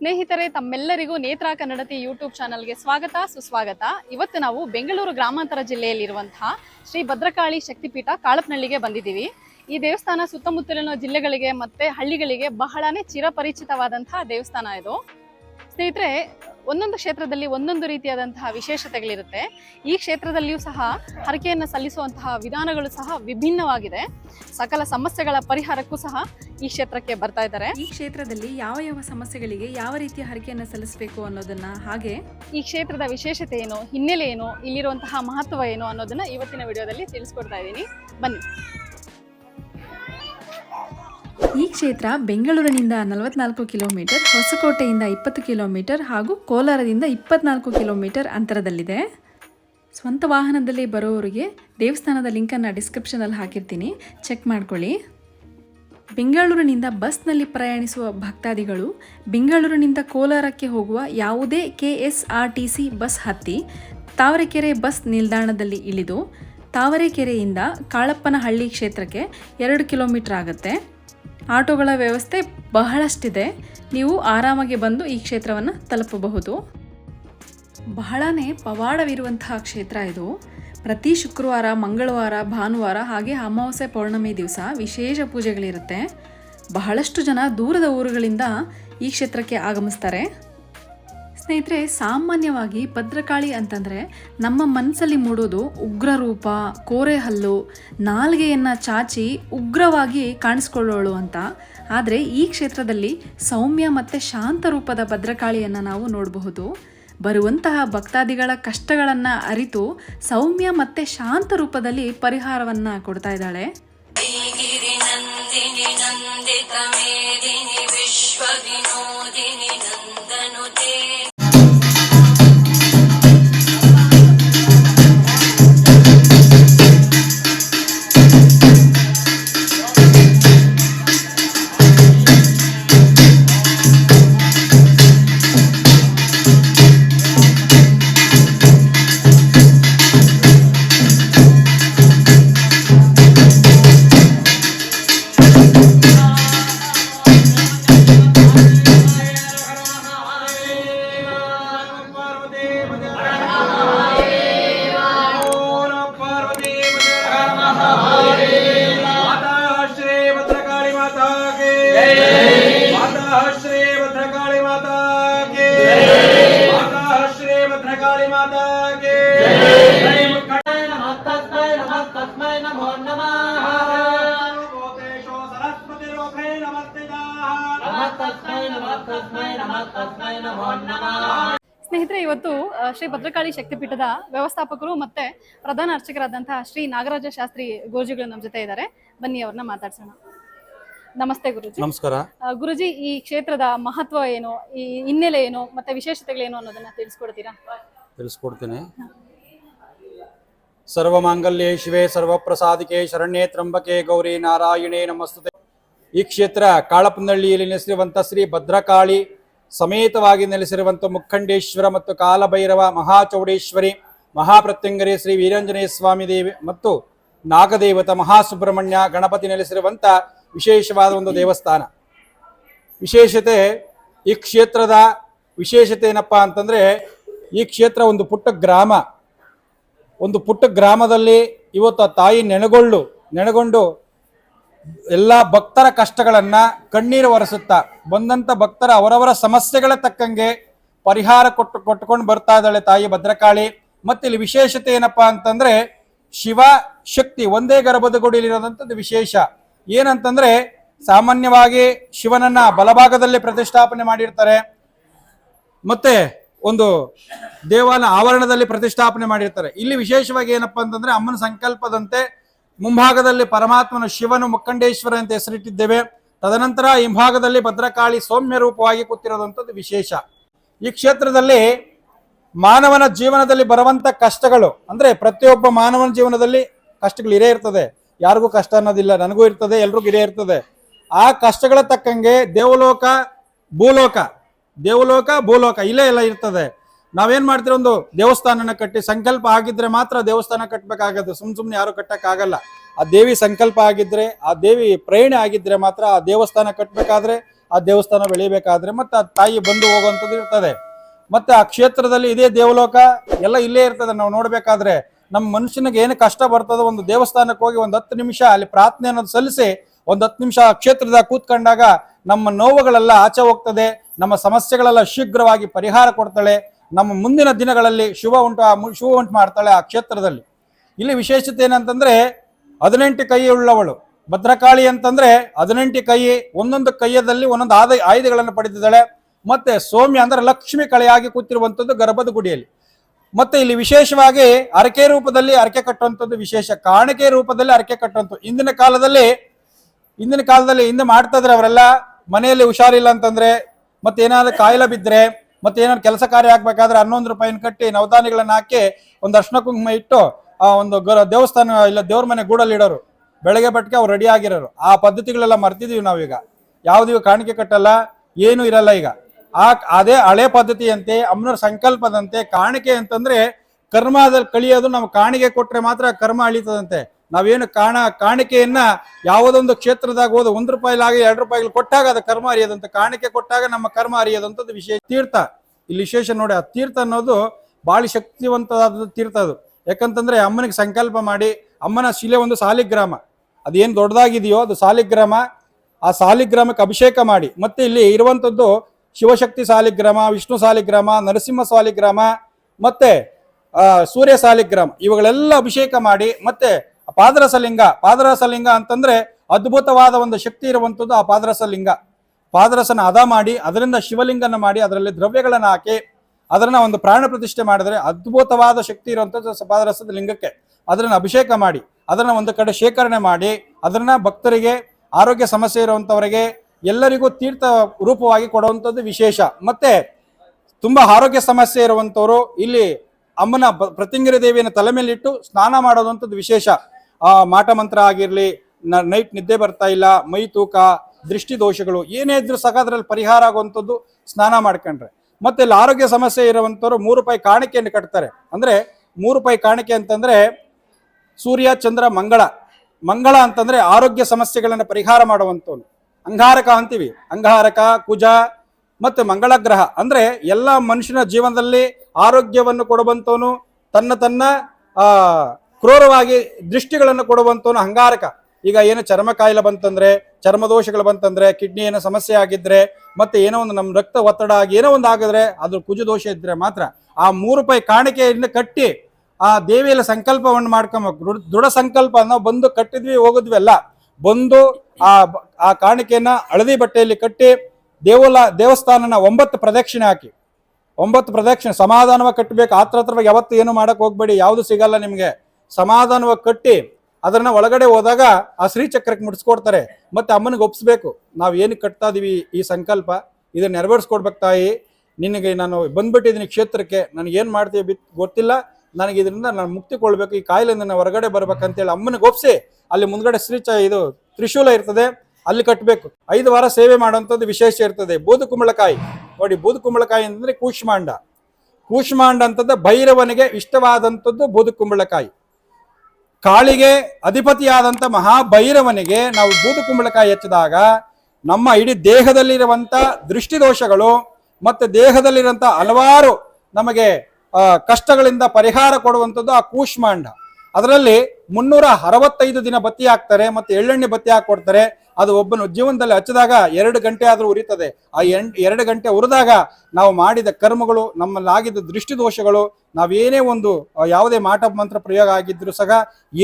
ಸ್ನೇಹಿತರೆ, ತಮ್ಮೆಲ್ಲರಿಗೂ ನೇತ್ರ ಕನ್ನಡತಿ ಯೂಟ್ಯೂಬ್ ಚಾನಲ್ಗೆ ಸ್ವಾಗತ, ಸುಸ್ವಾಗತ. ಇವತ್ತು ನಾವು ಬೆಂಗಳೂರು ಗ್ರಾಮಾಂತರ ಜಿಲ್ಲೆಯಲ್ಲಿರುವಂತಹ ಶ್ರೀ ಭದ್ರಕಾಳಿ ಶಕ್ತಿಪೀಠ ಕಾಳಪ್ನಳ್ಳಿಗೆ ಬಂದಿದ್ದೀವಿ. ಈ ದೇವಸ್ಥಾನ ಸುತ್ತಮುತ್ತಲಿನ ಜಿಲ್ಲೆಗಳಿಗೆ ಮತ್ತೆ ಹಳ್ಳಿಗಳಿಗೆ ಬಹಳನೇ ಚಿರಪರಿಚಿತವಾದಂತಹ ದೇವಸ್ಥಾನ ಇದು. ಸ್ನೇಹಿತರೆ ಒಂದೊಂದು ಕ್ಷೇತ್ರದಲ್ಲಿ ಒಂದೊಂದು ರೀತಿಯಾದಂತಹ ವಿಶೇಷತೆಗಳಿರುತ್ತೆ. ಈ ಕ್ಷೇತ್ರದಲ್ಲಿಯೂ ಸಹ ಹರಕೆಯನ್ನು ಸಲ್ಲಿಸುವಂತಹ ವಿಧಾನಗಳು ಸಹ ವಿಭಿನ್ನವಾಗಿದೆ. ಸಕಲ ಸಮಸ್ಯೆಗಳ ಪರಿಹಾರಕ್ಕೂ ಸಹ ಈ ಕ್ಷೇತ್ರಕ್ಕೆ ಬರ್ತಾ ಇದ್ದಾರೆ. ಈ ಕ್ಷೇತ್ರದಲ್ಲಿ ಯಾವ ಯಾವ ಸಮಸ್ಯೆಗಳಿಗೆ ಯಾವ ರೀತಿಯ ಹರಕೆಯನ್ನು ಸಲ್ಲಿಸಬೇಕು ಅನ್ನೋದನ್ನ ಹಾಗೆ ಈ ಕ್ಷೇತ್ರದ ವಿಶೇಷತೆ ಏನು ಹಿನ್ನೆಲೆ ಏನು ಇಲ್ಲಿರುವಂತಹ ಮಹತ್ವ ಏನು ಅನ್ನೋದನ್ನ ಇವತ್ತಿನ ವಿಡಿಯೋದಲ್ಲಿ ತಿಳಿಸ್ಕೊಡ್ತಾ ಇದ್ದೀನಿ. ಬನ್ನಿ. ಈ ಕ್ಷೇತ್ರ ಬೆಂಗಳೂರಿನಿಂದ ನಲವತ್ನಾಲ್ಕು ಕಿಲೋಮೀಟರ್, ಹೊಸಕೋಟೆಯಿಂದ ಇಪ್ಪತ್ತು ಕಿಲೋಮೀಟರ್ ಹಾಗೂ ಕೋಲಾರದಿಂದ ಇಪ್ಪತ್ನಾಲ್ಕು ಕಿಲೋಮೀಟರ್ ಅಂತರದಲ್ಲಿದೆ. ಸ್ವಂತ ವಾಹನದಲ್ಲಿ ಬರೋವರಿಗೆ ದೇವಸ್ಥಾನದ ಲಿಂಕನ್ನು ಡಿಸ್ಕ್ರಿಪ್ಷನಲ್ಲಿ ಹಾಕಿರ್ತೀನಿ. ಚೆಕ್ ಮಾಡ್ಕೊಳ್ಳಿ. ಬೆಂಗಳೂರಿನಿಂದ ಬಸ್ನಲ್ಲಿ ಪ್ರಯಾಣಿಸುವ ಭಕ್ತಾದಿಗಳು, ಬೆಂಗಳೂರಿನಿಂದ ಕೋಲಾರಕ್ಕೆ ಹೋಗುವ ಯಾವುದೇ K S R T C bus ಹತ್ತಿ ತಾವರೆಕೆರೆ ಬಸ್ ನಿಲ್ದಾಣದಲ್ಲಿ ಇಳಿದು, ತಾವರೆಕೆರೆಯಿಂದ ಕಾಳಪ್ಪನಹಳ್ಳಿ ಕ್ಷೇತ್ರಕ್ಕೆ ಎರಡು ಕಿಲೋಮೀಟರ್ ಆಗುತ್ತೆ. ಆಟೋಗಳ ವ್ಯವಸ್ಥೆ ಬಹಳಷ್ಟಿದೆ. ನೀವು ಆರಾಮಾಗಿ ಬಂದು ಈ ಕ್ಷೇತ್ರವನ್ನು ತಲುಪಬಹುದು. ಬಹಳನೇ ಪವಾಡವಿರುವಂತಹ ಕ್ಷೇತ್ರ ಇದು. ಪ್ರತಿ ಶುಕ್ರವಾರ, ಮಂಗಳವಾರ, ಭಾನುವಾರ ಹಾಗೆ ಅಮಾವಾಸ್ಯೆ ಪೌರ್ಣಮಿ ದಿವಸ ವಿಶೇಷ ಪೂಜೆಗಳಿರುತ್ತೆ. ಬಹಳಷ್ಟು ಜನ ದೂರದ ಊರುಗಳಿಂದ ಈ ಕ್ಷೇತ್ರಕ್ಕೆ ಆಗಮಿಸ್ತಾರೆ. ಸ್ನೇಹಿತರೆ, ಸಾಮಾನ್ಯವಾಗಿ ಭದ್ರಕಾಳಿ ಅಂತಂದರೆ ನಮ್ಮ ಮನಸ್ಸಲ್ಲಿ ಮೂಡೋದು ಉಗ್ರ ರೂಪ ಕೋರೆ ಹಲ್ಲು, ನಾಲ್ಗೆಯನ್ನು ಚಾಚಿ ಉಗ್ರವಾಗಿ ಕಾಣಿಸ್ಕೊಳ್ಳೋಳು ಅಂತ. ಆದರೆ ಈ ಕ್ಷೇತ್ರದಲ್ಲಿ ಸೌಮ್ಯ ಮತ್ತು ಶಾಂತ ರೂಪದ ಭದ್ರಕಾಳಿಯನ್ನು ನಾವು ನೋಡಬಹುದು. ಬರುವಂತಹ ಭಕ್ತಾದಿಗಳ ಕಷ್ಟಗಳನ್ನು ಅರಿತು ಸೌಮ್ಯ ಮತ್ತು ಶಾಂತ ರೂಪದಲ್ಲಿ ಪರಿಹಾರವನ್ನು ಕೊಡ್ತಾ ಇದ್ದಾಳೆ. ವಿಶ್ವ ವಿನೋದಿನಿ ನಂದನು के माता श्री भद्रकाली माता के माता श्री भद्रकाली माता के भूतेषु सरस्वतीरूपे नमस्तिताः ಸ್ನೇಹಿತರೆ ಇವತ್ತು ಆ, ಶ್ರೀ ಭದ್ರಕಾಳಿ ಶಕ್ತಿಪೀಠದ ವ್ಯವಸ್ಥಾಪಕರು ಮತ್ತೆ ಪ್ರಧಾನ ಅರ್ಚಕರಾದಂತಹ ಶ್ರೀ ನಾಗರಾಜ ಶಾಸ್ತ್ರಿ ಗುರುಜಿಗಳು ನಮ್ಮ ಜೊತೆ ಇದ್ದಾರೆ ಬನ್ನಿ ಅವ್ರನ್ನ ಮಾತಾಡ್ಸೋಣ ನಮಸ್ತೆ ಗುರುಜಿ. ನಮಸ್ಕಾರ. ಗುರುಜಿ ಈ ಕ್ಷೇತ್ರದ ಮಹತ್ವ ಏನು? ಈ ಹಿನ್ನೆಲೆ ಏನು? ಮತ್ತೆ ವಿಶೇಷತೆಗಳೇನು ಅನ್ನೋದನ್ನ ತಿಳಿಸ್ಕೊಡ್ತೀರಾ? ತಿಳಿಸ್ಕೊಡ್ತೀನಿ. ಶಿವೇ ಶಿವೆ ಸರ್ವಪ್ರಸಾದಿಕೆ ಶರಣ್ಯೇ ತ್ರಂಬಕೆ ಗೌರಿ ನಾರಾಯಣೇ ನಮಸ್ತುತೆ. ಈ ಕ್ಷೇತ್ರ ಕಾಳಪನಹಳ್ಳಿಯಲ್ಲಿ ನೆಲೆಸಿರುವಂಥ ಶ್ರೀ ಭದ್ರಕಾಳಿ ಸಮೇತವಾಗಿ ನೆಲೆಸಿರುವಂಥ ಮುಖಂಡೇಶ್ವರ ಮತ್ತು ಕಾಲಭೈರವ ಮಹಾಚೌಡೇಶ್ವರಿ ಮಹಾಪ್ರತ್ಯಂಗರಿ ಶ್ರೀ ವೀರಾಂಜನೇಯ ಸ್ವಾಮಿ ದೇವಿ ಮತ್ತು ನಾಗದೇವತ ಮಹಾಸುಬ್ರಹ್ಮಣ್ಯ ಗಣಪತಿ ನೆಲೆಸಿರುವಂಥ ವಿಶೇಷವಾದ ಒಂದು ದೇವಸ್ಥಾನ. ವಿಶೇಷತೆ ಈ ಕ್ಷೇತ್ರದ ವಿಶೇಷತೆ ಏನಪ್ಪ ಅಂತಂದ್ರೆ ಈ ಕ್ಷೇತ್ರ ಒಂದು ಪುಟ್ಟ ಗ್ರಾಮ. ಒಂದು ಪುಟ್ಟ ಗ್ರಾಮದಲ್ಲಿ ಇವತ್ತು ತಾಯಿ ನೆನಗೊಳ್ಳು, ನೆನೆಗೊಂಡು ಎಲ್ಲ ಭಕ್ತರ ಕಷ್ಟಗಳನ್ನು ಕಣ್ಣೀರು ಒರೆಸುತ್ತಾ, ಬಂದಂತ ಭಕ್ತರ ಅವರವರ ಸಮಸ್ಯೆಗಳ ತಕ್ಕಂಗೆ ಪರಿಹಾರ ಕೊಟ್ಟು, ಕೊಟ್ಟುಕೊಂಡು ಬರ್ತಾ ಇದ್ದಾಳೆ ತಾಯಿ ಭದ್ರಕಾಳಿ. ಮತ್ತೆ ಇಲ್ಲಿ ವಿಶೇಷತೆ ಏನಪ್ಪಾ ಅಂತಂದ್ರೆ ಶಿವ ಶಕ್ತಿ, ಒಂದೇ ಗರ್ಭದ ಗುಡಿಯಲ್ಲಿರೋದಂಥದ್ದು ವಿಶೇಷ. ಏನಂತಂದ್ರೆ ಸಾಮಾನ್ಯವಾಗಿ ಶಿವನನ್ನ ಬಲಭಾಗದಲ್ಲಿ ಪ್ರತಿಷ್ಠಾಪನೆ ಮಾಡಿರ್ತಾರೆ. ಮತ್ತೆ ಒಂದು ದೇವಾಲಯ ಆವರಣದಲ್ಲಿ ಪ್ರತಿಷ್ಠಾಪನೆ ಮಾಡಿರ್ತಾರೆ. ಇಲ್ಲಿ ವಿಶೇಷವಾಗಿ ಏನಪ್ಪಾ ಅಂತಂದ್ರೆ ಅಮ್ಮನ ಸಂಕಲ್ಪದಂತೆ ಮುಂಭಾಗದಲ್ಲಿ ಪರಮಾತ್ಮನ ಶಿವನು ಮುಖಂಡೇಶ್ವರ ಅಂತ ಹೆಸರಿಟ್ಟಿದ್ದೇವೆ. ತದನಂತರ ಹಿಂಭಾಗದಲ್ಲಿ ಭದ್ರಕಾಳಿ ಸೌಮ್ಯ ರೂಪವಾಗಿ ಕೂತಿರೋದಂಥದ್ದು ವಿಶೇಷ. ಈ ಕ್ಷೇತ್ರದಲ್ಲಿ ಮಾನವನ ಜೀವನದಲ್ಲಿ ಬರುವಂತ ಕಷ್ಟಗಳು, ಅಂದ್ರೆ ಪ್ರತಿಯೊಬ್ಬ ಮಾನವನ ಜೀವನದಲ್ಲಿ ಕಷ್ಟಗಳು ಇರೇ ಇರ್ತದೆ. ಯಾರಿಗೂ ಕಷ್ಟ ಅನ್ನೋದಿಲ್ಲ, ನನಗೂ ಇರ್ತದೆ, ಎಲ್ರಿಗೂ ಇದೇ ಇರ್ತದೆ. ಆ ಕಷ್ಟಗಳ ತಕ್ಕಂಗೆ ದೇವಲೋಕ, ಭೂಲೋಕ ದೇವಲೋಕ, ಭೂಲೋಕ ಇಲ್ಲೇ ಎಲ್ಲ ಇರ್ತದೆ. ನಾವೇನ್ ಮಾಡ್ತೀವಿ, ಒಂದು ದೇವಸ್ಥಾನನ ಕಟ್ಟಿ, ಸಂಕಲ್ಪ ಆಗಿದ್ರೆ ಮಾತ್ರ ದೇವಸ್ಥಾನ ಕಟ್ಟಬೇಕಾಗತ್ತೆ ಸುಮ್ ಸುಮ್ನೆ ಯಾರು ಕಟ್ಟಕ್ಕಾಗಲ್ಲ. ಆ ದೇವಿ ಸಂಕಲ್ಪ ಆಗಿದ್ರೆ, ಆ ದೇವಿ ಪ್ರೇರಣೆ ಆಗಿದ್ರೆ ಮಾತ್ರ ಆ ದೇವಸ್ಥಾನ ಕಟ್ಟಬೇಕಾದ್ರೆ ಆ ದೇವಸ್ಥಾನ ಬೆಳಿಬೇಕಾದ್ರೆ ಮತ್ತೆ ಆ ತಾಯಿ ಬಂದು ಹೋಗುವಂಥದ್ದು ಇರ್ತದೆ. ಮತ್ತೆ ಆ ಕ್ಷೇತ್ರದಲ್ಲಿ ಇದೇ ದೇವಲೋಕ ಎಲ್ಲ ಇಲ್ಲೇ ಇರ್ತದೆ. ನಾವು ನೋಡ್ಬೇಕಾದ್ರೆ ನಮ್ಮ ಮನುಷ್ಯನಿಗೆ ಏನು ಕಷ್ಟ ಬರ್ತದೋ ಒಂದು ದೇವಸ್ಥಾನಕ್ಕೆ ಹೋಗಿ ಒಂದು ಹತ್ತು ನಿಮಿಷ ಅಲ್ಲಿ ಪ್ರಾರ್ಥನೆ ಅನ್ನೋದು ಸಲ್ಲಿಸಿ, ಒಂದು ಹತ್ತು ನಿಮಿಷ ಕ್ಷೇತ್ರದಾಗ ಕೂತ್ಕೊಂಡಾಗ ನಮ್ಮ ನೋವುಗಳೆಲ್ಲ ಆಚೆ ಹೋಗ್ತದೆ, ನಮ್ಮ ಸಮಸ್ಯೆಗಳೆಲ್ಲ ಶೀಘ್ರವಾಗಿ ಪರಿಹಾರ ಕೊಡ್ತಾಳೆ, ನಮ್ಮ ಮುಂದಿನ ದಿನಗಳಲ್ಲಿ ಶುಭ ಉಂಟು, ಆ ಶುಭ ಉಂಟು ಮಾಡ್ತಾಳೆ ಆ ಕ್ಷೇತ್ರದಲ್ಲಿ. ಇಲ್ಲಿ ವಿಶೇಷತೆ ಏನಂತಂದ್ರೆ, ಹದಿನೆಂಟು ಕೈ ಉಳ್ಳವಳು. ಭದ್ರಕಾಳಿ ಅಂತಂದ್ರೆ ಹದಿನೆಂಟು ಕೈ, ಒಂದೊಂದು ಕೈಯದಲ್ಲಿ ಒಂದೊಂದು ಆದ, ಆಯುಧಗಳನ್ನು ಪಡೆದಿದ್ದಾಳೆ. ಮತ್ತೆ ಸೌಮ್ಯ ಅಂದ್ರೆ ಲಕ್ಷ್ಮಿ ಕಳೆಯಾಗಿ ಕೂತಿರುವಂತದ್ದು ಗರ್ಭದ ಗುಡಿಯಲ್ಲಿ. ಮತ್ತೆ ಇಲ್ಲಿ ವಿಶೇಷವಾಗಿ ಅರಕೆ ರೂಪದಲ್ಲಿ ಅರಕೆ ಕಟ್ಟುವಂಥದ್ದು ವಿಶೇಷ, ಕಾಣಿಕೆ ರೂಪದಲ್ಲಿ ಅರಕೆ ಕಟ್ಟುವಂಥದ್ದು. ಇಂದಿನ ಕಾಲದಲ್ಲಿ ಇಂದಿನ ಕಾಲದಲ್ಲಿ ಹಿಂದೆ ಮಾಡ್ತಾ ಇದ್ರೆ ಅವರೆಲ್ಲ ಮನೆಯಲ್ಲಿ ಹುಷಾರಿಲ್ಲ ಅಂತಂದ್ರೆ, ಮತ್ತೆ ಏನಾದ್ರೂ ಕಾಯಿಲೆ ಬಿದ್ದರೆ ಮತ್ತೆ ಏನಾದ್ರು ಕೆಲಸ ಕಾರ್ಯ ಆಗ್ಬೇಕಾದ್ರೆ ಹನ್ನೊಂದು ರೂಪಾಯಿನ ಕಟ್ಟಿ ನವದಾನಿಗಳನ್ನ ಹಾಕಿ ಒಂದು ಅರ್ಶನ ಕುಂಕುಮ ಇಟ್ಟು ಆ ಒಂದು ಗ- ದೇವಸ್ಥಾನ ಇಲ್ಲ ದೇವ್ರ ಮನೆ ಗೂಡಲ್ಲಿ ಇಡೋರು. ಬೆಳಗ್ಗೆ ಬಟ್ಟಿಗೆ ಅವ್ರು ರೆಡಿ ಆಗಿರೋರು. ಆ ಪದ್ಧತಿಗಳೆಲ್ಲ ಮರ್ತಿದೀವಿ ನಾವೀಗ. ಯಾವ್ದು ಕಾಣಿಕೆ ಕಟ್ಟಲ್ಲ, ಏನು ಇರಲ್ಲ ಈಗ. ಆ ಅದೇ ಹಳೆ ಪದ್ಧತಿಯಂತೆ ಅಮ್ಮನವ್ರ ಸಂಕಲ್ಪದಂತೆ, ಕಾಣಿಕೆ ಅಂತಂದ್ರೆ ಕರ್ಮದಲ್ಲಿ ಕಳಿಯೋದು ನಾವು ಕಾಣಿಕೆ ಕೊಟ್ರೆ ಮಾತ್ರ ಕರ್ಮ ಅಳಿತದಂತೆ. ನಾವೇನು ಕಾಣ, ಕಾಣಿಕೆಯನ್ನ ಯಾವುದೊಂದು ಕ್ಷೇತ್ರದಾಗ ಹೋದ ಒಂದ್ ರೂಪಾಯಿಲಾಗಿ ಎರಡು ರೂಪಾಯಿಗಳು ಕೊಟ್ಟಾಗ ಅದು ಕರ್ಮ ಅರಿಯೋದಂತ. ಕಾಣಿಕೆ ಕೊಟ್ಟಾಗ ನಮ್ಮ ಕರ್ಮ ಅರಿಯೋದಂಥದ್ದು ವಿಶೇಷ ತೀರ್ಥ. ಇಲ್ಲಿ ವಿಶೇಷ ನೋಡಿ, ಆ ತೀರ್ಥ ಅನ್ನೋದು ಭಾಳ ಶಕ್ತಿವಂತವಾದ ತೀರ್ಥ ಅದು. ಯಾಕಂತಂದ್ರೆ ಅಮ್ಮನಿಗೆ ಸಂಕಲ್ಪ ಮಾಡಿ, ಅಮ್ಮನ ಶಿಲೆ ಒಂದು ಸಾಲಿಗ್ರಾಮ. ಅದೇನು ದೊಡ್ಡದಾಗಿದೆಯೋ ಅದು ಸಾಲಿಗ್ರಾಮ. ಆ ಸಾಲಿಗ್ರಾಮಕ್ಕೆ ಅಭಿಷೇಕ ಮಾಡಿ. ಮತ್ತೆ ಇಲ್ಲಿ ಇರುವಂತದ್ದು ಶಿವಶಕ್ತಿ ಸಾಲಿಗ್ರಾಮ, ವಿಷ್ಣು ಸಾಲಿಗ್ರಾಮ, ನರಸಿಂಹ ಸಾಲಿಗ್ರಾಮ, ಮತ್ತೆ ಸೂರ್ಯ ಸಾಲಿಗ್ರಾಮ, ಇವುಗಳೆಲ್ಲ ಅಭಿಷೇಕ ಮಾಡಿ, ಮತ್ತೆ ಪಾದರಸಲಿಂಗ ಪಾದರಸಲಿಂಗ ಅಂತಂದ್ರೆ ಅದ್ಭುತವಾದ ಒಂದು ಶಕ್ತಿ ಇರುವಂತದ್ದು ಆ ಪಾದರಸಲಿಂಗ ಪಾದರಸನ ಹದ ಮಾಡಿ, ಅದರಿಂದ ಶಿವಲಿಂಗನ ಮಾಡಿ, ಅದರಲ್ಲಿ ದ್ರವ್ಯಗಳನ್ನು ಹಾಕಿ, ಅದನ್ನು ಒಂದು ಪ್ರಾಣ ಪ್ರತಿಷ್ಠೆ ಮಾಡಿದರೆ ಅದ್ಭುತವಾದ ಶಕ್ತಿ ಇರುವಂತದ್ದು ಸ- ಪಾದರಸದ ಲಿಂಗಕ್ಕೆ. ಅದನ್ನು ಅಭಿಷೇಕ ಮಾಡಿ, ಅದನ್ನು ಒಂದು ಕಡೆ ಶೇಖರಣೆ ಮಾಡಿ, ಅದನ್ನು ಭಕ್ತರಿಗೆ, ಆರೋಗ್ಯ ಸಮಸ್ಯೆ ಇರುವಂತವರಿಗೆ ಎಲ್ಲರಿಗೂ ತೀರ್ಥ ರೂಪವಾಗಿ ಕೊಡುವಂಥದ್ದು ವಿಶೇಷ. ಮತ್ತೆ ತುಂಬಾ ಆರೋಗ್ಯ ಸಮಸ್ಯೆ ಇರುವಂತವರು ಇಲ್ಲಿ ಅಮ್ಮನ ಪ್ರತಿಂಗಿರಿ ದೇವಿಯನ್ನು ತಲೆ ಮೇಲಿಟ್ಟು ಸ್ನಾನ ಮಾಡೋದಂಥದ್ದು ವಿಶೇಷ. ಆ, ಮಾಟ ಮಂತ್ರ ಆಗಿರ್ಲಿ ನೈಟ್ ನಿದ್ದೆ ಬರ್ತಾ ಇಲ್ಲ, ಮೈ ತೂಕ, ದೃಷ್ಟಿ ದೋಷಗಳು, ಏನೇ ಇದ್ರೂ ಸಹ ಅದರಲ್ಲಿ ಪರಿಹಾರ ಆಗುವಂಥದ್ದು ಸ್ನಾನ ಮಾಡ್ಕೊಂಡ್ರೆ. ಮತ್ತೆ ಇಲ್ಲಿ ಆರೋಗ್ಯ ಸಮಸ್ಯೆ ಇರುವಂತವ್ರು ಮೂರು ರೂಪಾಯಿ ಕಾಣಿಕೆಯನ್ನು ಕಟ್ತಾರೆ. ಅಂದ್ರೆ ಮೂರು ರೂಪಾಯಿ ಕಾಣಿಕೆ ಅಂತಂದ್ರೆ ಸೂರ್ಯ, ಚಂದ್ರ, ಮಂಗಳ. ಮಂಗಳ ಅಂತಂದ್ರೆ ಆರೋಗ್ಯ ಸಮಸ್ಯೆಗಳನ್ನು ಪರಿಹಾರ ಮಾಡುವಂಥವ್ನು ಅಂಗಾರಕ ಅಂತೀವಿ. ಅಂಗಾರಕ, ಕುಜ ಮತ್ತು ಮಂಗಳ ಗ್ರಹ ಅಂದ್ರೆ ಎಲ್ಲ ಮನುಷ್ಯನ ಜೀವನದಲ್ಲಿ ಆರೋಗ್ಯವನ್ನು ಕೊಡುವಂತವನು ತನ್ನ ತನ್ನ ಕ್ರೂರವಾಗಿ ದೃಷ್ಟಿಗಳನ್ನು ಕೊಡುವಂತವನು ಅಂಗಾರಕ. ಈಗ ಏನು ಚರ್ಮ ಕಾಯಿಲೆ ಬಂತಂದ್ರೆ ಚರ್ಮದೋಷಗಳು ಬಂತಂದರೆ, ಕಿಡ್ನಿ ಏನೋ ಸಮಸ್ಯೆ ಆಗಿದ್ರೆ, ಮತ್ತೆ ಏನೋ ಒಂದು ನಮ್ಮ ರಕ್ತ ಒತ್ತಡ ಆಗಿ ಏನೋ ಒಂದು ಆಗಿದ್ರೆ, ಅದು ಕುಜ ದೋಷ ಇದ್ರೆ ಮಾತ್ರ ಆ ಮೂರು ರೂಪಾಯಿ ಕಾಣಿಕೆಯಿಂದ ಕಟ್ಟಿ ಆ ದೇವಿಯಲ್ಲಿ ಸಂಕಲ್ಪವನ್ನು ಮಾಡ್ಕೊಬೇಕು ದೃಢ ಸಂಕಲ್ಪ ನಾವು ಬಂದು ಕಟ್ಟಿದ್ವಿ, ಹೋಗಿದ್ವಿ ಅಲ್ಲ. ಬಂದು ಆ ಆ ಕಾಣಿಕೆಯನ್ನ ಹಳದಿ ಬಟ್ಟೆಯಲ್ಲಿ ಕಟ್ಟಿ ದೇವಲ, ದೇವಸ್ಥಾನನ ಒಂಬತ್ತು ಪ್ರದಕ್ಷಿಣೆ ಹಾಕಿ. ಒಂಬತ್ತು ಪ್ರದಕ್ಷಿಣೆ. ಸಮಾಧಾನವಾಗಿ ಕಟ್ಟಬೇಕು. ಆತ್ರತ್ರವಾಗಿ ಯಾವತ್ತು ಏನು ಮಾಡಕ್ ಹೋಗ್ಬೇಡಿ. ಯಾವುದು ಸಿಗಲ್ಲ ನಿಮಗೆ. ಸಮಾಧಾನವಾಗಿ ಕಟ್ಟಿ ಅದನ್ನು ಒಳಗಡೆ ಹೋದಾಗ ಆ ಶ್ರೀಚಕ್ರಕ್ಕೆ ಮುಡಿಸ್ಕೊಡ್ತಾರೆ. ಮತ್ತೆ ಅಮ್ಮನಿಗೆ ಒಪ್ಪಿಸ್ಬೇಕು ನಾವು ಏನಕ್ಕೆ ಕಟ್ತಾ ಇದೀವಿ ಈ ಸಂಕಲ್ಪ. ಇದನ್ನ ನೆರವೇರಿಸ್ಕೊಡ್ಬೇಕು ತಾಯಿ. ನಿನಗೆ ನಾನು ಬಂದ್ಬಿಟ್ಟಿದ್ದೀನಿ ಕ್ಷೇತ್ರಕ್ಕೆ. ನನಗೇನು ಏನು ಮಾಡ್ತೀವಿ ಬಿತ್, ಗೊತ್ತಿಲ್ಲ. ನನಗೆ ಇದರಿಂದ ನಾನು ಮುಕ್ತಿ ಕೊಳ್ಬೇಕು ಈ ಕಾಯಿಲೆಯಿಂದ ನಾನು ಹೊರಗಡೆ ಬರ್ಬೇಕಂತೇಳಿ ಅಮ್ಮನ ಒಪ್ಸಿ ಅಲ್ಲಿ ಮುಂದ್ಗಡೆ ಶ್ರೀ ಚ ಇದು ತ್ರಿಶೂಲ ಇರ್ತದೆ, ಅಲ್ಲಿ ಕಟ್ಟಬೇಕು ಐದು ವಾರ ಸೇವೆ ಮಾಡುವಂಥದ್ದು ವಿಶೇಷ ಇರ್ತದೆ. ಬೂದು ಕುಂಬಳಕಾಯಿ. ನೋಡಿ, ಬೂದು ಕುಂಬಳಕಾಯಿ ಅಂತಂದ್ರೆ ಕೂಷ್ಮಾಂಡ. ಕೂಷ್ಮಾಂಡ ಅಂತದ್ದು ಭೈರವನಿಗೆ ಇಷ್ಟವಾದಂಥದ್ದು ಬೂದು ಕುಂಬಳಕಾಯಿ. ಕಾಳಿಗೆ ಅಧಿಪತಿಯಾದಂಥ ಮಹಾಭೈರವನಿಗೆ ನಾವು ಬೂದು ಕುಂಬಳಕಾಯಿ ಹಚ್ಚಿದಾಗ ನಮ್ಮ ಇಡೀ ದೇಹದಲ್ಲಿರುವಂಥ ದೃಷ್ಟಿದೋಷಗಳು ಮತ್ತೆ ದೇಹದಲ್ಲಿರುವಂಥ ಹಲವಾರು ನಮಗೆ ಕಷ್ಟಗಳಿಂದ ಪರಿಹಾರ ಕೊಡುವಂಥದ್ದು ಆ ಕೂಷ್ಮಾಂಡ. ಅದರಲ್ಲಿ ಮುನ್ನೂರ ಅರವತ್ತೈದು ದಿನ ಬತ್ತಿ ಹಾಕ್ತಾರೆ ಮತ್ತೆ ಎಳ್ಳೆಣ್ಣೆ ಬತ್ತಿ ಹಾಕೊಡ್ತಾರೆ. ಅದು ಒಬ್ಬನ ಜೀವನದಲ್ಲಿ ಹಚ್ಚಿದಾಗ ಎರಡು ಗಂಟೆ ಆದ್ರೂ ಉರಿತದೆ. ಆ ಎರಡು ಗಂಟೆ ಉರಿದಾಗ ನಾವು ಮಾಡಿದ ಕರ್ಮಗಳು ನಮ್ಮಲ್ಲಿ ಆಗಿದ್ದ ದೃಷ್ಟಿ ದೋಷಗಳು ನಾವೇನೇ ಒಂದು ಯಾವುದೇ ಮಾಟ ಮಂತ್ರ ಪ್ರಯೋಗ ಆಗಿದ್ರು ಸಹ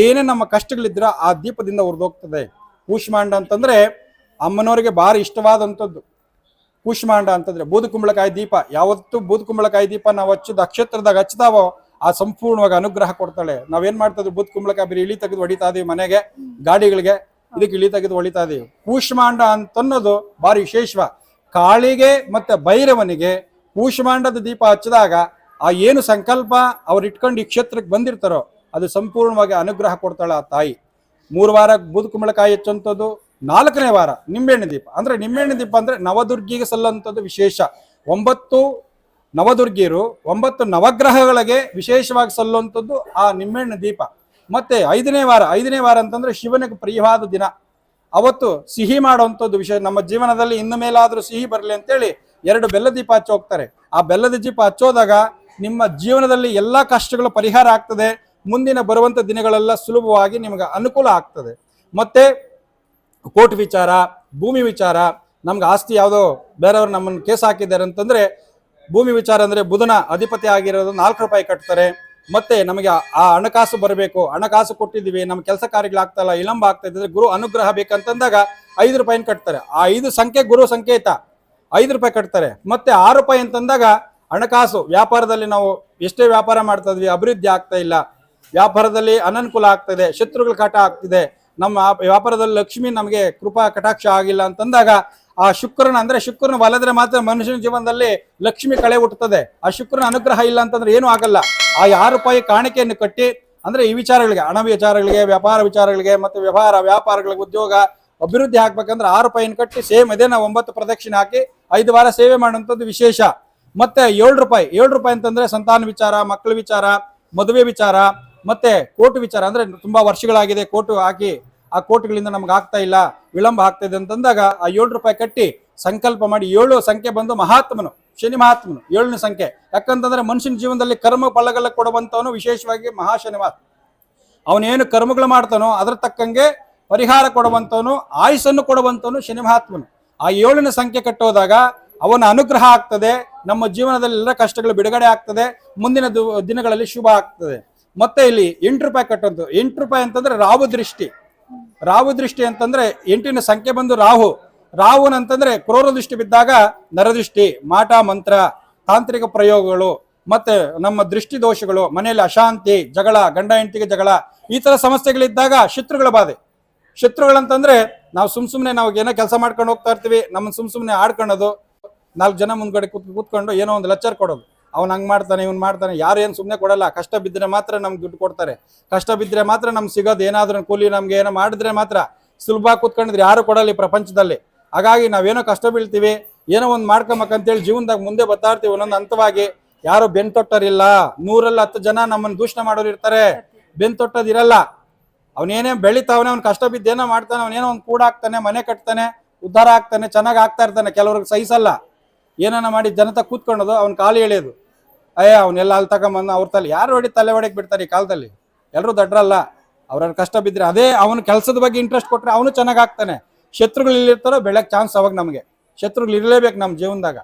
ಏನೇ ನಮ್ಮ ಕಷ್ಟಗಳಿದ್ರೂ ಆ ದೀಪದಿಂದ ಉರಿದೋಗ್ತದೆ. ಕೂಷ್ಮಾಂಡ ಅಂತಂದ್ರೆ ಅಮ್ಮನವರಿಗೆ ಭಾರಿ ಇಷ್ಟವಾದಂಥದ್ದು. ಕೂಷ್ಮಾಂಡ ಅಂತಂದ್ರೆ ಬೂದು ಕುಂಬಳಕಾಯಿ ದೀಪ. ಯಾವತ್ತು ಬೂದುಕುಂಬಳಕಾಯಿ ದೀಪ ನಾವು ಹಚ್ಚಿದ ಅಕ್ಷತ್ರದಾಗ ಹಚ್ಚಿದಾವೋ ಆ ಸಂಪೂರ್ಣವಾಗಿ ಅನುಗ್ರಹ ಕೊಡ್ತಾಳೆ. ನಾವೇನ್ ಮಾಡ್ತಾ ಇದ್ವಿ ಬೂದ್ ಕುಂಬಳಕಾಯಿ ಬರೀ ಇಳಿ ತೆಗೆದು ಹೊಡಿತಾ ಇದೀವಿ ಮನೆಗೆ, ಗಾಡಿಗಳಿಗೆ, ಇದಕ್ಕೆ ಇಳಿ ತೆಗೆದು ಹೊಡಿತಾ ಇದೀವಿ. ಕೂಷ್ಮಾಂಡ ಅಂತನ್ನೋದು ಭಾರಿ ವಿಶೇಷವ. ಕಾಳಿಗೆ ಮತ್ತೆ ಭೈರವನಿಗೆ ಕೂಷ್ಮಾಂಡದ ದೀಪ ಹಚ್ಚಿದಾಗ ಆ ಏನು ಸಂಕಲ್ಪ ಅವ್ರು ಇಟ್ಕೊಂಡು ಈ ಕ್ಷೇತ್ರಕ್ಕೆ ಬಂದಿರ್ತಾರೋ ಅದು ಸಂಪೂರ್ಣವಾಗಿ ಅನುಗ್ರಹ ಕೊಡ್ತಾಳೆ ಆ ತಾಯಿ. ಮೂರು ವಾರ ಬೂದುಕುಂಬಳಕಾಯಿ ಹೆಚ್ಚುವಂಥದ್ದು ನಾಲ್ಕನೇ ವಾರ ನಿಂಬೆಹಣ್ಣು ದೀಪ. ಅಂದ್ರೆ ನಿಂಬೆಹಣ್ಣು ದೀಪ ಅಂದ್ರೆ ನವದುರ್ಗಿಗೆ ಸಲ್ಲುವಂಥದ್ದು ವಿಶೇಷ. ಒಂಬತ್ತು ನವದುರ್ಗಿಯರು ಒಂಬತ್ತು ನವಗ್ರಹಗಳಿಗೆ ವಿಶೇಷವಾಗಿ ಸಲ್ಲುವಂಥದ್ದು ಆ ನಿಂಬೆಹಣ್ಣು ದೀಪ. ಮತ್ತೆ ಐದನೇ ವಾರ ಐದನೇ ವಾರ ಅಂತಂದ್ರೆ ಶಿವನಿಗೆ ಪ್ರಿಯವಾದ ದಿನ. ಅವತ್ತು ಸಿಹಿ ಮಾಡುವಂಥದ್ದು ವಿಷಯ ನಮ್ಮ ಜೀವನದಲ್ಲಿ ಇನ್ನು ಮೇಲಾದರೂ ಸಿಹಿ ಬರಲಿ ಅಂತೇಳಿ ಎರಡು ಬೆಲ್ಲ ದೀಪ ಹಚ್ಚಿ ಹೋಗ್ತಾರೆ. ಆ ಬೆಲ್ಲದ ದೀಪ ಹಚ್ಚೋದಾಗ ನಿಮ್ಮ ಜೀವನದಲ್ಲಿ ಎಲ್ಲ ಕಷ್ಟಗಳು ಪರಿಹಾರ ಆಗ್ತದೆ. ಮುಂದಿನ ಬರುವಂತ ದಿನಗಳೆಲ್ಲ ಸುಲಭವಾಗಿ ನಿಮಗೆ ಅನುಕೂಲ ಆಗ್ತದೆ. ಮತ್ತೆ ಕೋರ್ಟ್ ವಿಚಾರ, ಭೂಮಿ ವಿಚಾರ, ನಮ್ಗೆ ಆಸ್ತಿ ಯಾವುದೋ ಬೇರೆಯವ್ರು ನಮ್ಮನ್ನು ಕೇಸ್ ಹಾಕಿದ್ದಾರೆ ಅಂತಂದ್ರೆ ಭೂಮಿ ವಿಚಾರ ಅಂದ್ರೆ ಬುಧನ ಅಧಿಪತಿ ಆಗಿರೋದು ನಾಲ್ಕು ರೂಪಾಯಿ ಕಟ್ತಾರೆ. ಮತ್ತೆ ನಮಗೆ ಆ- ಹಣಕಾಸು ಬರಬೇಕು. ಹಣಕಾಸು ಕೊಟ್ಟಿದ್ದೀವಿ, ನಮ್ಮ ಕೆಲಸ ಕಾರ್ಯಗಳಾಗ್ತಾ ಇಲ್ಲ, ವಿಳಂಬ ಆಗ್ತಾ ಇದ್ರೆ ಗುರು ಅನುಗ್ರಹ ಬೇಕಂತಂದಾಗ ಐದು ರೂಪಾಯಿನ ಕಟ್ತಾರೆ. ಆ ಐದು ಸಂಖ್ಯೆ ಗುರು ಸಂಕೇತ. ಐದು ರೂಪಾಯಿ ಕಟ್ತಾರೆ. ಮತ್ತೆ ಆರು ರೂಪಾಯಿ ಅಂತಂದಾಗ ಹಣಕಾಸು. ವ್ಯಾಪಾರದಲ್ಲಿ ನಾವು ಎಷ್ಟೇ ವ್ಯಾಪಾರ ಮಾಡ್ತಾ ಇದ್ವಿ, ಅಭಿವೃದ್ಧಿ ಆಗ್ತಾ ಇಲ್ಲ. ವ್ಯಾಪಾರದಲ್ಲಿ ಅನನುಕೂಲ ಆಗ್ತದೆ ಶತ್ರುಗಳ ಕಾಟ ಆಗ್ತಿದೆ. ನಮ್ಮ ವ್ಯಾಪಾರದಲ್ಲಿ ಲಕ್ಷ್ಮಿ ನಮಗೆ ಕೃಪಾ ಕಟಾಕ್ಷ ಆಗಿಲ್ಲ ಅಂತಂದಾಗ ಆ ಶುಕ್ರನ ಅಂದ್ರೆ ಶುಕ್ರನ ಒಲೆದ್ರೆ ಮಾತ್ರ ಮನುಷ್ಯನ ಜೀವನದಲ್ಲಿ ಲಕ್ಷ್ಮಿ ಕಳೆ ಹುಟ್ಟುತ್ತದೆ. ಆ ಶುಕ್ರನ ಅನುಗ್ರಹ ಇಲ್ಲ ಅಂತಂದ್ರೆ ಏನೂ ಆಗಲ್ಲ. ಆ ಆರು ರೂಪಾಯಿ ಕಾಣಿಕೆಯನ್ನು ಕಟ್ಟಿ ಅಂದ್ರೆ ಈ ವಿಚಾರಗಳಿಗೆ, ಹಣ ವಿಚಾರಗಳಿಗೆ, ವ್ಯಾಪಾರ ವಿಚಾರಗಳಿಗೆ ಮತ್ತೆ ವ್ಯವಹಾರ, ವ್ಯಾಪಾರಗಳಿಗೆ ಉದ್ಯೋಗ ಅಭಿವೃದ್ಧಿ ಆಗ್ಬೇಕಂದ್ರೆ ಆರು ರೂಪಾಯಿನ ಕಟ್ಟಿ ಸೇಮ್ ಇದೇ ನಾವು ಒಂಬತ್ತು ಪ್ರದಕ್ಷಿಣೆ ಹಾಕಿ ಐದು ವಾರ ಸೇವೆ ಮಾಡುವಂಥದ್ದು ವಿಶೇಷ. ಮತ್ತೆ ಏಳು ರೂಪಾಯಿ ಏಳು ರೂಪಾಯಿ ಅಂತಂದ್ರೆ ಸಂತಾನ ವಿಚಾರ, ಮಕ್ಕಳ ವಿಚಾರ, ಮದುವೆ ವಿಚಾರ ಮತ್ತೆ ಕೋರ್ಟ್ ವಿಚಾರ ಅಂದ್ರೆ ತುಂಬಾ ವರ್ಷಗಳಾಗಿದೆ, ಕೋರ್ಟ್ ಹಾಕಿ ಆ ಕೋರ್ಟ್ಗಳಿಂದ ನಮ್ಗೆ ಆಗ್ತಾ ಇಲ್ಲ, ವಿಳಂಬ ಆಗ್ತಾ ಇದೆ ಅಂತಂದಾಗ ಆ ಏಳು ರೂಪಾಯಿ ಕಟ್ಟಿ ಸಂಕಲ್ಪ ಮಾಡಿ ಏಳು ಸಂಖ್ಯೆ ಬಂದು ಮಹಾತ್ಮನು, ಶನಿ ಮಹಾತ್ಮನು, ಏಳನೇ ಸಂಖ್ಯೆ. ಯಾಕಂತಂದ್ರೆ ಮನುಷ್ಯನ ಜೀವನದಲ್ಲಿ ಕರ್ಮ ಫಲಗಳ ಕೊಡುವಂತವನು ವಿಶೇಷವಾಗಿ ಮಹಾಶನಿವಾಸ ಅವನೇನು ಕರ್ಮಗಳು ಮಾಡ್ತಾನೋ ಅದ್ರ ತಕ್ಕಂಗೆ ಪರಿಹಾರ ಕೊಡುವಂತವನು ಆಯುಸನ್ನು ಕೊಡುವಂತವನು ಶನಿ ಮಹಾತ್ಮನು. ಆ ಏಳನೇ ಸಂಖ್ಯೆ ಕಟ್ಟೋದಾಗ ಅವನ ಅನುಗ್ರಹ ಆಗ್ತದೆ, ನಮ್ಮ ಜೀವನದಲ್ಲಿ ಎಲ್ಲ ಕಷ್ಟಗಳು ಬಿಡುಗಡೆ ಆಗ್ತದೆ, ಮುಂದಿನ ದಿನಗಳಲ್ಲಿ ಶುಭ ಆಗ್ತದೆ. ಮತ್ತೆ ಇಲ್ಲಿ ಎಂಟು ರೂಪಾಯಿ ಕಟ್ಟೋದು ಎಂಟು ರೂಪಾಯಿ ಅಂತಂದ್ರೆ ರಾಹು ದೃಷ್ಟಿ. ರಾಹು ದೃಷ್ಟಿ ಅಂತಂದ್ರೆ ಎಂಟಿನ ಸಂಖ್ಯೆ ಬಂದು ರಾಹು. ರಾಹುನ್ ಅಂತಂದ್ರೆ ಕ್ರೋರ ದೃಷ್ಟಿ ಬಿದ್ದಾಗ ನರದೃಷ್ಟಿ, ಮಾಟ, ಮಂತ್ರ, ತಾಂತ್ರಿಕ ಪ್ರಯೋಗಗಳು, ಮತ್ತೆ ನಮ್ಮ ದೃಷ್ಟಿ ದೋಷಗಳು, ಮನೆಯಲ್ಲಿ ಅಶಾಂತಿ, ಜಗಳ, ಗಂಡ ಹೆಂಡತಿಗೆ ಜಗಳ, ಈ ತರ ಸಮಸ್ಯೆಗಳಿದ್ದಾಗ ಶತ್ರುಗಳ ಬಾಧೆ. ಶತ್ರುಗಳಂತಂದ್ರೆ ನಾವು ಸುಮ್ ಸುಮ್ನೆ ನಾವು ಏನೋ ಕೆಲಸ ಮಾಡ್ಕೊಂಡು ಹೋಗ್ತಾ ಇರ್ತೀವಿ ನಮ್ಮ ಸುಮ್ ಸುಮ್ನೆ ಆಡ್ಕೊಳ್ಳೋದು, ನಾಲ್ಕು ಜನ ಮುಂದ್ಗಡೆ ಕೂತ್, ಕೂತ್ಕೊಂಡು ಏನೋ ಒಂದು ಲೆಕ್ಚರ್ ಕೊಡೋದು. ಅವ್ನು ಹಂಗೆ ಮಾಡ್ತಾನೆ, ಇವ್ನು ಮಾಡ್ತಾನೆ. ಯಾರು ಏನು ಸುಮ್ಮನೆ ಕೊಡಲ್ಲ. ಕಷ್ಟ ಬಿದ್ದರೆ ಮಾತ್ರ ನಮ್ಗೆ ದುಡ್ಡು ಕೊಡ್ತಾರೆ. ಕಷ್ಟ ಬಿದ್ದರೆ ಮಾತ್ರ ನಮ್ಗೆ ಸಿಗೋದು ಏನಾದರೂ ಕೂಲಿ ನಮ್ಗೆ ಏನೋ ಮಾಡಿದ್ರೆ ಮಾತ್ರ ಸುಲಭ ಕೂತ್ಕೊಂಡಿದ್ರೆ ಯಾರು ಕೊಡಲ್ಲ ಈ ಪ್ರಪಂಚದಲ್ಲಿ. ಹಾಗಾಗಿ ನಾವೇನೋ ಕಷ್ಟ ಬೀಳ್ತೀವಿ, ಏನೋ ಒಂದು ಮಾಡ್ಕೊಂಬಕ್ಕಂತೇಳಿ ಜೀವನದಾಗ ಮುಂದೆ ಬರ್ತಾ ಇರ್ತೀವಿ ಒಂದೊಂದು ಹಂತವಾಗಿ ಯಾರು ಬೆನ್ ತೊಟ್ಟರಿಲ್ಲ. ನೂರಲ್ಲಿ ಹತ್ತು ಜನ ನಮ್ಮನ್ನು ದೂಷಣೆ ಮಾಡೋರು ಇರ್ತಾರೆ. ಬೆನ್ ತೊಟ್ಟದಿರಲ್ಲ ಅವನೇನೇ ಬೆಳಿತಾವನೆ, ಅವ್ನು ಕಷ್ಟ ಬಿದ್ದೇನೋ ಮಾಡ್ತಾನೆ ಅವನೇನೋ ಒಂದು ಕೂಡಾಕ್ತಾನೆ ಮನೆ ಕಟ್ತಾನೆ, ಉದ್ಧಾರ ಆಗ್ತಾನೆ ಚೆನ್ನಾಗಿ ಆಗ್ತಾ ಇರ್ತಾನೆ. ಕೆಲವ್ರಿಗೆ ಸಹಿಸಲ್ಲ. ಏನಾನ ಮಾಡಿ ಜನತಾ ಕೂತ್ಕೊಳ್ಳೋದು ಅವ್ನು ಕಾಲು ಎಳೆಯೋದು. ಅಯ್ಯ ಅವನ್ನೆಲ್ಲ ಅಲ್ಲಿ ತಗೊಂಬಂದು ಅವ್ರ ತಲೆ ಯಾರು ಹೊಡಿ ತಲೆ ಹೊಡಕ್ ಬಿಡ್ತಾರೆ ಈ ಕಾಲದಲ್ಲಿ? ಎಲ್ಲರೂ ದಡ್ರಲ್ಲ. ಅವ್ರ ಕಷ್ಟ ಬಿದ್ದರೆ ಅದೇ ಅವನ ಕೆಲಸದ ಬಗ್ಗೆ ಇಂಟ್ರೆಸ್ಟ್ ಕೊಟ್ಟರೆ ಅವನು ಚೆನ್ನಾಗಿ ಆಗ್ತಾನೆ ಶತ್ರುಗಳು ಇಲ್ಲಿರ್ತಾರೋ ಬೆಳಕ್ ಚಾನ್ಸ್ ಅವಾಗ ನಮಗೆ. ಶತ್ರುಗಳು ಇರಲೇಬೇಕು ನಮ್ಮ ಜೀವನದಾಗ.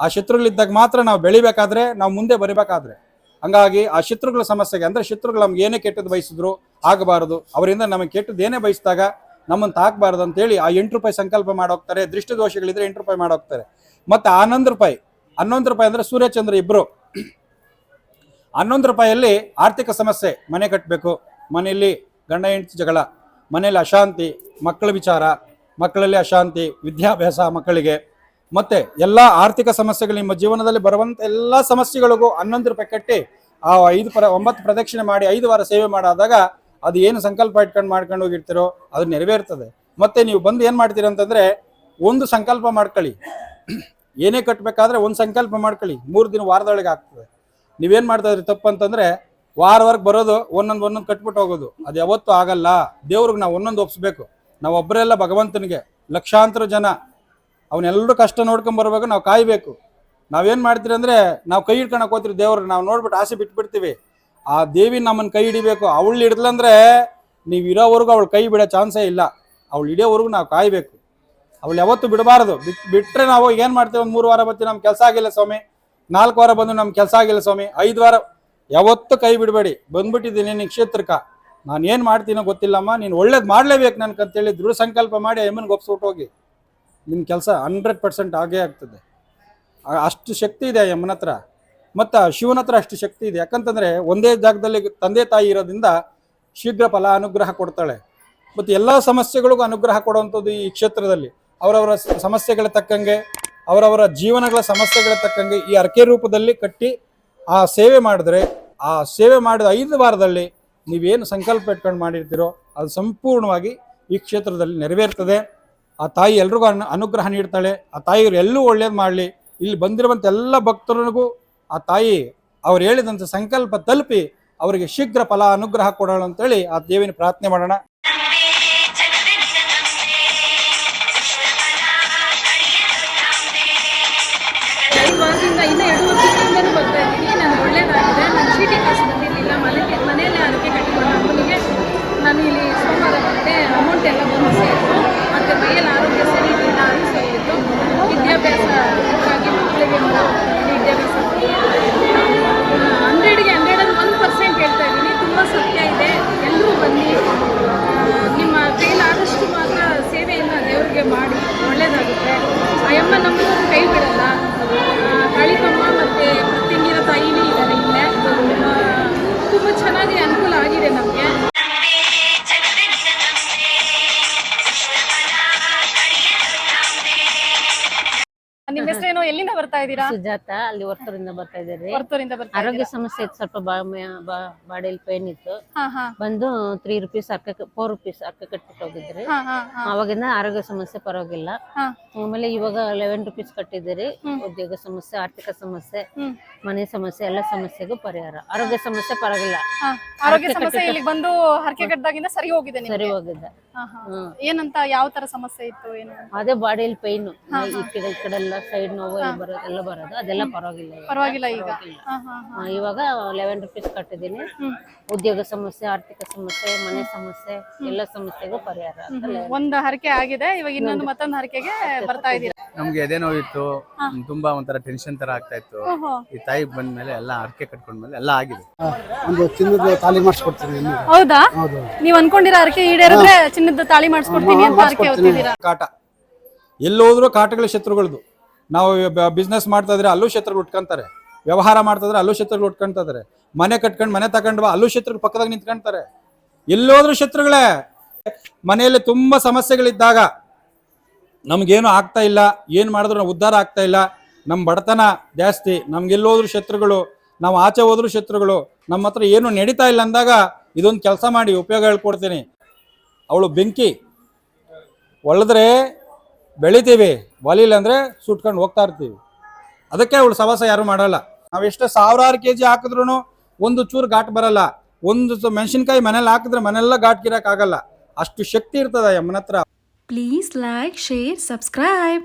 ಆ ಶತ್ರುಗಳಿದ್ದಾಗ ಮಾತ್ರ ನಾವು ಬೆಳಿಬೇಕಾದ್ರೆ, ನಾವು ಮುಂದೆ ಬರಿಬೇಕಾದ್ರೆ. ಹಂಗಾಗಿ ಆ ಶತ್ರುಗಳ ಸಮಸ್ಯೆಗೆ, ಅಂದ್ರೆ ಶತ್ರುಗಳು ನಮ್ಗೆ ಏನೇ ಕೆಟ್ಟದ್ದು ಬಯಸಿದ್ರು ಆಗಬಾರದು. ಅವರಿಂದ ನಮಗೆ ಕೆಟ್ಟದ್ದು ಏನೇ ಬಯಸಿದಾಗ ನಮ್ಮನ್ನು ತಾಕಬಾರ್ದು ಅಂತೇಳಿ ಆ ಎಂಟು ರೂಪಾಯಿ ಸಂಕಲ್ಪ ಮಾಡೋಗ್ತಾರೆ ದೃಷ್ಟಿದೋಷಗಳಿದ್ರೆ ಎಂಟು ರೂಪಾಯಿ ಮಾಡೋಗ್ತಾರೆ ಮತ್ತೆ ಹನ್ನೊಂದು ರೂಪಾಯಿ ಹನ್ನೊಂದು ರೂಪಾಯಿ ಅಂದರೆ ಸೂರ್ಯಚಂದ್ರ ಇಬ್ರು. ಹನ್ನೊಂದು ರೂಪಾಯಲ್ಲಿ ಆರ್ಥಿಕ ಸಮಸ್ಯೆ, ಮನೆ ಕಟ್ಟಬೇಕು ಮನೆಯಲ್ಲಿ ಗಂಡ ಹೆಂಡತಿ ಜಗಳ, ಮನೆಯಲ್ಲಿ ಅಶಾಂತಿ, ಮಕ್ಕಳ ವಿಚಾರ, ಮಕ್ಕಳಲ್ಲಿ ಅಶಾಂತಿ, ವಿದ್ಯಾಭ್ಯಾಸ ಮಕ್ಕಳಿಗೆ. ಮತ್ತೆ ಎಲ್ಲ ಆರ್ಥಿಕ ಸಮಸ್ಯೆಗಳು ನಿಮ್ಮ ಜೀವನದಲ್ಲಿ ಬರುವಂತ ಎಲ್ಲ ಸಮಸ್ಯೆಗಳಿಗೂ ಹನ್ನೊಂದು ರೂಪಾಯಿ ಕಟ್ಟಿ ಆ ಐದು ಪರ, ಒಂಬತ್ತು ಪ್ರದಕ್ಷಿಣೆ ಮಾಡಿ ಐದು ವಾರ ಸೇವೆ ಮಾಡಾದಾಗ ಅದು ಏನು ಸಂಕಲ್ಪ ಇಟ್ಕೊಂಡು ಮಾಡ್ಕೊಂಡು ಹೋಗಿರ್ತೀರೋ ಅದು ನೆರವೇರ್ತದೆ. ಮತ್ತೆ ನೀವು ಬಂದು ಏನು ಮಾಡ್ತೀರ ಅಂತಂದರೆ ಒಂದು ಸಂಕಲ್ಪ ಮಾಡ್ಕೊಳ್ಳಿ. ಏನೇ ಕಟ್ಟಬೇಕಾದ್ರೆ ಒಂದು ಸಂಕಲ್ಪ ಮಾಡ್ಕೊಳ್ಳಿ. ಮೂರು ದಿನ ವಾರದೊಳಗೆ ಆಗ್ತದೆ. ನೀವೇನು ಮಾಡ್ತಾ ಇದ್ರಿ ತಪ್ಪು ಅಂತಂದ್ರೆ ವಾರವರೆಗೆ ಬರೋದು, ಒಂದೊಂದು ಒಂದೊಂದು ಕಟ್ಬಿಟ್ಟು ಹೋಗೋದು. ಅದು ಯಾವತ್ತೂ ಆಗಲ್ಲ. ದೇವ್ರಿಗೆ ನಾವು ಒಂದೊಂದು ಒಪ್ಸ್ಬೇಕು. ನಾವು ಒಬ್ಬರೆಲ್ಲ ಭಗವಂತನಿಗೆ. ಲಕ್ಷಾಂತರ ಜನ. ಅವನ್ನೆಲ್ಲರೂ ಕಷ್ಟ ನೋಡ್ಕೊಂಬರ್ಬೇಕು ನಾವು ಕಾಯಬೇಕು. ನಾವೇನು ಮಾಡ್ತೀರಿ ಅಂದರೆ, ನಾವು ಕೈ ಹಿಡ್ಕೊಳಕ್ಕೆ ಹೋಗ್ತೀರಿ ದೇವ್ರಿಗೆ ನಾವು ನೋಡ್ಬಿಟ್ಟು ಆಸೆ ಬಿಟ್ಬಿಡ್ತೀವಿ. ಆ ದೇವಿ ನಮ್ಮನ್ನು ಕೈ ಹಿಡಿಬೇಕು. ಅವಳು ಹಿಡಿದ್ಲಂದ್ರೆ ನೀವು ಇರೋವರೆಗೂ ಅವಳು ಕೈ ಬಿಡೋ ಚಾನ್ಸೇ ಇಲ್ಲ. ಅವಳು ಹಿಡಿಯೋವರೆಗೂ ನಾವು ಕಾಯ್ಬೇಕು. ಅವಳು ಯಾವತ್ತೂ ಬಿಡಬಾರದು. ಬಿಟ್ ಬಿಟ್ರೆ ನಾವು ಏನ್ ಮಾಡ್ತೀವಿ? ಒಂದು ಮೂರು ವಾರ ಬರ್ತೀವಿ ನಮ್ ಕೆಲಸ ಆಗಿಲ್ಲ ಸ್ವಾಮಿ. ನಾಲ್ಕು ವಾರ ಬಂದು ನಮ್ ಕೆಲಸ ಆಗಿಲ್ಲ ಸ್ವಾಮಿ. ಐದು ವಾರ ಯಾವತ್ತು ಕೈ ಬಿಡಬೇಡಿ. ಬಂದ್ಬಿಟ್ಟಿದ್ದೀನಿ ನಿನ್ ಕ್ಷೇತ್ರಕ್ಕ. ನಾನು ಏನು ಮಾಡ್ತೀನೋ ಗೊತ್ತಿಲ್ಲಮ್ಮ. ನೀನು ಒಳ್ಳೇದು ಮಾಡ್ಲೇಬೇಕು ನನ್ಕಂತೇಳಿ ದೃಢ ಸಂಕಲ್ಪ ಮಾಡಿ ಅಮ್ಮನಿಗೆ ಒಪ್ಸ್ಬಿಟ್ಟು ಹೋಗಿ ನಿನ್ನ ಕೆಲಸ ಹಂಡ್ರೆಡ್ ಪರ್ಸೆಂಟ್ ಆಗೇ ಆಗ್ತದೆ. ಅಷ್ಟು ಶಕ್ತಿ ಇದೆ ಯಮ್ಮನ ಹತ್ರ. ಮತ್ತು ಶಿವನ ಹತ್ರ ಅಷ್ಟು ಶಕ್ತಿ ಇದೆ. ಯಾಕಂತಂದ್ರೆ ಒಂದೇ ಜಾಗದಲ್ಲಿ ತಂದೆ ತಾಯಿ ಇರೋದ್ರಿಂದ ಶೀಘ್ರ ಫಲ ಅನುಗ್ರಹ ಕೊಡ್ತಾಳೆ. ಮತ್ತು ಎಲ್ಲ ಸಮಸ್ಯೆಗಳಿಗೂ ಅನುಗ್ರಹ ಕೊಡುವಂಥದ್ದು ಈ ಕ್ಷೇತ್ರದಲ್ಲಿ. ಅವರವರ ಸಮಸ್ಯೆಗಳ ತಕ್ಕಂಗೆ, ಅವರವರ ಜೀವನಗಳ ಸಮಸ್ಯೆಗಳ ತಕ್ಕಂಗೆ ಈ ಅರ್ಕೆ ರೂಪದಲ್ಲಿ ಕಟ್ಟಿ ಆ ಸೇವೆ ಮಾಡಿದ್ರೆ, ಆ ಸೇವೆ ಮಾಡಿದ ಐದು ವಾರದಲ್ಲಿ ನೀವೇನು ಸಂಕಲ್ಪ ಇಟ್ಕೊಂಡು ಮಾಡಿರ್ತೀರೋ ಅದು ಸಂಪೂರ್ಣವಾಗಿ ಈ ಕ್ಷೇತ್ರದಲ್ಲಿ ನೆರವೇರ್ತದೆ. ಆ ತಾಯಿ ಎಲ್ರಿಗೂ ಅನು, ಅನುಗ್ರಹ ನೀಡ್ತಾಳೆ. ಆ ತಾಯಿಯವರು ಎಲ್ಲೂ ಒಳ್ಳೇದು ಮಾಡಲಿ. ಇಲ್ಲಿ ಬಂದಿರುವಂಥ ಎಲ್ಲ ಭಕ್ತರಿಗೂ ಆ ತಾಯಿ ಅವ್ರು ಹೇಳಿದಂಥ ಸಂಕಲ್ಪ ತಲುಪಿ ಅವರಿಗೆ ಶೀಘ್ರ ಫಲ, ಅನುಗ್ರಹ ಕೊಡೋಣ ಅಂತೇಳಿ ಆ ದೇವಿನ ಪ್ರಾರ್ಥನೆ ಮಾಡೋಣ. ಸುಜಾತ ಅಲ್ಲಿ ವರ್ತೂರಿಂದ ಬರ್ತಾ ಇದ್ದಾರೆ. ಹೊರತೂರಿಂದ ಬರ್ತಾ ಆರೋಗ್ಯ ಸಮಸ್ಯೆ ಇತ್ತು ಸ್ವಲ್ಪ ಬಾಡಿಯಲ್ಲಿ ಪೇನ್ ಇತ್ತು. ಬಂದು ತ್ರೀ ರುಪೀಸ್ ಅರ್ಕ ಫೋರ್ ರುಪೀಸ್ ಅರ್ಕ ಕಟ್ಬಿಟ್ಟು ಹೋಗಿದ್ರಿ. ಅವಾಗಿಂದ ಆರೋಗ್ಯ ಸಮಸ್ಯೆ ಪರವಾಗಿಲ್ಲ. ಆಮೇಲೆ ಇವಾಗ ಲೆವೆನ್ ರುಪೀಸ್ ಕಟ್ಟಿದ್ದೀರಿ. ಉದ್ಯೋಗ ಸಮಸ್ಯೆ ಆರ್ಥಿಕ ಸಮಸ್ಯೆ ಮನೆ ಸಮಸ್ಯೆ ಎಲ್ಲ ಸಮಸ್ಯೆಗೂ ಪರಿಹಾರ. ಆರೋಗ್ಯ ಸಮಸ್ಯೆ ಪರವಾಗಿಲ್ಲ. ಆರೋಗ್ಯ ಸಮಸ್ಯೆ ಇಲ್ಲಿ ಬಂದು ಹರಕೆ ಕಟ್ಟದಾಗಿಂದ ಸರಿ ಹೋಗಿದೆ? ಸರಿ ಹೋಗಿದ್ದ ಹಾ, ಹಾ. ಹ್ಮ್. ಏನಂತ ಯಾವ ತರ ಸಮಸ್ಯೆ ಇತ್ತು ಏನು? ಅದೇ ಬಾಡಿಯಲ್ಲಿ ಪೈನ್ ಈ ಕಡೆ ಈ ಕಡೆ ಎಲ್ಲ ಸೈಡ್ ನೋವು ಎಲ್ಲ ಬರೋದು ಎಲ್ಲ ಬರೋದು ಅದೆಲ್ಲ ಪರವಾಗಿಲ್ಲ ಇವಾಗ. ಪರವಾಗಿಲ್ಲ ಈಗ. ಹಾ, ಹಾ, ಹಾ. ಆ, ಇವಾಗ ಲೆವೆನ್ ರುಪೀಸ್ ಕಟ್ಟಿದ್ದೀನಿ. ಉದ್ಯೋಗ ಸಮಸ್ಯೆ ಆರ್ಥಿಕ ಸಮಸ್ಯೆ ಮನೆ ಸಮಸ್ಯೆ ಎಲ್ಲ ಸಮಸ್ಯೆಗೂ ಪರಿಹಾರ ಅಂತ. ಒಂದ್ ಹರಕೆ ಆಗಿದೆ ಇವಾಗ ಇನ್ನೊಂದು ಮತ್ತೊಂದು ಹರಕೆಗೆ ಬರ್ತಾ ಇದೀರಾ ನಮ್ಗೆ ಎದೆ ನೋವಿತ್ತು. ತುಂಬಾ ಒಂಥರ ಟೆನ್ಷನ್ ತರ ಆಗ್ತಾ ಇತ್ತು. ಓಹೋ. ಈ ತಾಯಿ ಬಂದ್ಮೇಲೆ ಎಲ್ಲ ಹರಕೆ ಕಟ್ಕೊಂಡ್ಮೇಲೆ ಎಲ್ಲ ಆಗಿದೆ. ಒಂದು ಚಿನ್ನದ ತಾಲಿ ಮಾಡಿಸ್ಕೊಡ್ತೀನಿ ಹೌದಾ? ಹೌದು. ನೀವ್ ಅನ್ಕೊಂಡಿರೋ ಹರಕೆ ಈಡೇರಿದ್ರೆ ಚಿನ್ನದ ತಾಳಿ ಮಾಡಿಸ್ಕೊಡ್ತೀನಿ ಅಂತ ಹರಕೆ ಹೊತ್ತಿದ್ದೀರಾ ಕಾಟ. ಎಲ್ಲೋದ್ರೂ ಕಾಟಗಳ ಶತ್ರುಗಳದು. ನಾವು ಬಿಸ್ನೆಸ್ ಮಾಡ್ತಾ ಇದ್ರೆ ಅಲ್ಲೂ ಶತ್ರುಗಳು ಉಟ್ಕೊಂತಾರೆ. ವ್ಯವಹಾರ ಮಾಡ್ತಾ ಇದ್ರೆ ಅಲ್ಲೂ ಶತ್ರುಗಳು ಉಟ್ಕೊಂತಾರೆ. ಮನೆ ಕಟ್ಕೊಂಡು ಮನೆ ತಗೊಂಡು ಬಾ, ಅಲ್ಲೂ ಶತ್ರುಗಳು ಪಕ್ಕದಾಗ ನಿಂತ್ಕೊಂತಾರೆ. ಎಲ್ಲೋದ್ರೂ ಶತ್ರುಗಳೇ. ಮನೆಯಲ್ಲಿ ತುಂಬಾ ಸಮಸ್ಯೆಗಳಿದ್ದಾಗ ನಮ್ಗೇನು ಆಗ್ತಾ ಇಲ್ಲ, ಏನು ಮಾಡಿದ್ರು ನಾವು ಉದ್ಧಾರ ಆಗ್ತಾ ಇಲ್ಲ. ನಮ್ಮ ಬಡತನ ಜಾಸ್ತಿ, ನಮ್ಗೆಲ್ಲೋದ್ರು ಶತ್ರುಗಳು, ನಾವು ಆಚೆ ಹೋದ್ರು ಶತ್ರುಗಳು, ನಮ್ಮ ಹತ್ರ ಏನು ನಡೀತಾ ಇಲ್ಲ ಅಂದಾಗ ಇದೊಂದು ಕೆಲಸ ಮಾಡಿ ಉಪಯೋಗ ಹೇಳ್ಕೊಡ್ತೀನಿ. ಅವಳು ಬೆಂಕಿ. ಒಳೆದ್ರೆ ಬೆಳಿತೀವಿ. ಒಲಿಲ್ಲ ಅಂದ್ರೆ ಸುಟ್ಕೊಂಡು ಹೋಗ್ತಾ ಇರ್ತೀವಿ. ಅದಕ್ಕೆ ಅವಳು ಸವಾಸ ಯಾರು ಮಾಡಲ್ಲ. ನಾವು ಎಷ್ಟು ಸಾವಿರಾರು ಕೆ ಜಿ ಹಾಕಿದ್ರು ಒಂದು ಚೂರು ಘಾಟ್ ಬರಲ್ಲ. ಒಂದು ಮೆಣಸಿನ್ಕಾಯಿ ಮನೇಲಿ ಹಾಕಿದ್ರೆ ಮನೆಲ್ಲ ಘಾಟ್ ಗಿರಕ್ ಆಗಲ್ಲ. ಅಷ್ಟು ಶಕ್ತಿ ಇರ್ತದೆ ಯಮ್ಮನ ಹತ್ರ. Please like share subscribe